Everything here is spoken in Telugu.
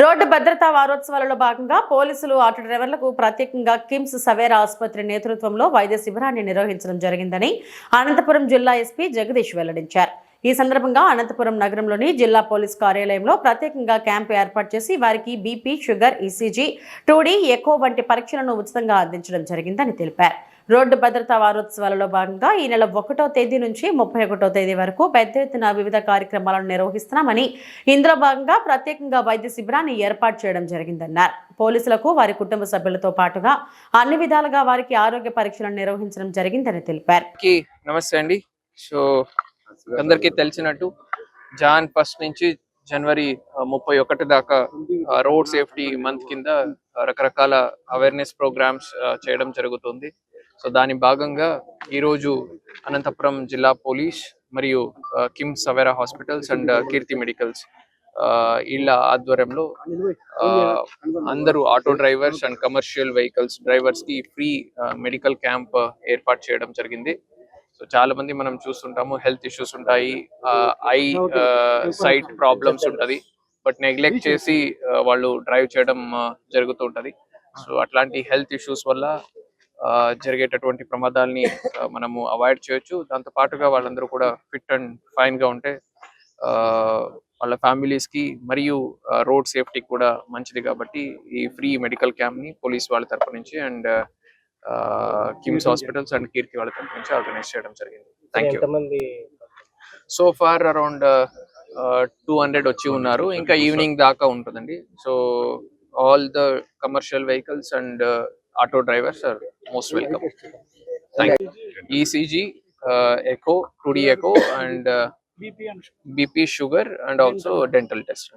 రోడ్డు భద్రతా వారోత్సవాలలో భాగంగా పోలీసులు ఆటో డ్రైవర్లకు ప్రత్యేకంగా కిమ్స్ సవేరా ఆసుపత్రి నేతృత్వంలో వైద్య శిబిరాన్ని నిర్వహించడం జరిగిందని అనంతపురం జిల్లా ఎస్పీ జగదీష్ వెల్లడించారు. ఈ సందర్భంగా అనంతపురం నగరంలోని జిల్లా పోలీస్ కార్యాలయంలో ప్రత్యేకంగా క్యాంపు ఏర్పాటు చేసి వారికి BP sugar ECG two D echo వంటి పరీక్షలను ఉచితంగా అందించడం జరిగిందని తెలిపారు. రోడ్డు భద్రతా వారోత్సవాలలో భాగంగా ఈ నెల ఒకటో తేదీ నుంచి ముప్పై ఒకటో తేదీ వరకు పెద్ద ఎత్తున వివిధ కార్యక్రమాలను నిర్వహిస్తున్నామని ఇందులో భాగంగా ప్రత్యేకంగా వైద్య శిబిరాన్ని ఏర్పాటు చేయడం జరిగిందన్నారు. పోలీసులకు వారి కుటుంబ సభ్యులతో పాటుగా అన్ని విధాలుగా వారికి ఆరోగ్య పరీక్షలను నిర్వహించడం జరిగిందని తెలిపారు. నమస్తే అండి. సో అందరికీ తెలిసినట్టు జాన్ ఫస్ట్ నుంచి జనవరి ముప్పై ఒకటి దాకా రోడ్ సేఫ్టీ మంత్ కింద రకరకాల అవేర్నెస్ ప్రోగ్రామ్స్ చేయడం జరుగుతుంది. సో దాని భాగంగా ఈరోజు అనంతపురం జిల్లా పోలీస్ మరియు KIMS Savera hospitals and Keerthi medicals వీళ్ళ ఆధ్వర్యంలో ఆ, అందరూ auto drivers and commercial vehicles డ్రైవర్స్కి free medical camp ఏర్పాటు చేయడం జరిగింది. సో చాలా మంది మనం చూస్తుంటాము హెల్త్ ఇష్యూస్ ఉంటాయి ఐ సైట్ ప్రాబ్లమ్స్ ఉంటది. బట్ నెగ్లెక్ట్ చేసి వాళ్ళు డ్రైవ్ చేయడం జరుగుతూ ఉంటది. సో అట్లాంటి హెల్త్ ఇష్యూస్ వల్ల జరిగేటటువంటి ప్రమాదాల్ని మనము అవాయిడ్ చేయొచ్చు. దాంతో పాటుగా వాళ్ళందరూ కూడా ఫిట్ అండ్ ఫైన్గా ఉంటే వాళ్ళ ఫ్యామిలీస్కి మరియు రోడ్ సేఫ్టీ కూడా మంచిది కాబట్టి ఈ ఫ్రీ మెడికల్ క్యాంప్ని పోలీస్ వాళ్ళ తరపు నుంచి and KIMS hospitals and Keerthi వాళ్ళ తరపు నుంచి ఆర్గనైజ్ చేయడం జరిగింది. Thank you so far around two hundred వచ్చి ఉన్నారు. ఇంకా ఈవినింగ్ దాకా ఉంటుందండి. So all the commercial vehicles and auto drivers are most welcome thank you ECG echo two D echo and BP sugar and also dental test